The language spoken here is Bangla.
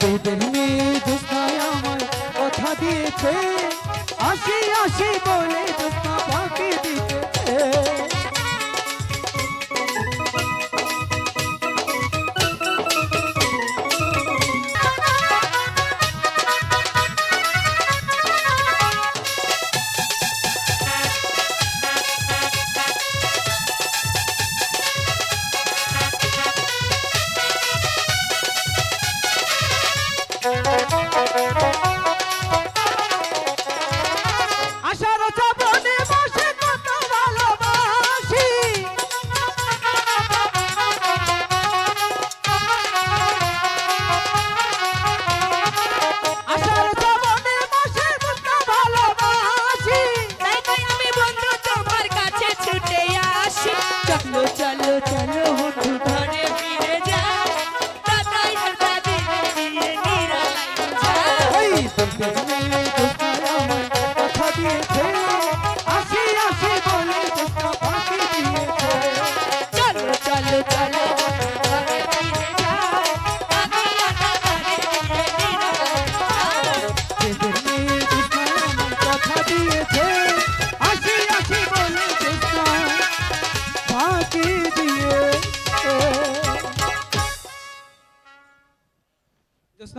বেদের মেয়ে দোস্তায় আমার কথা দিয়েছে। আসি আসি বলে Thank you.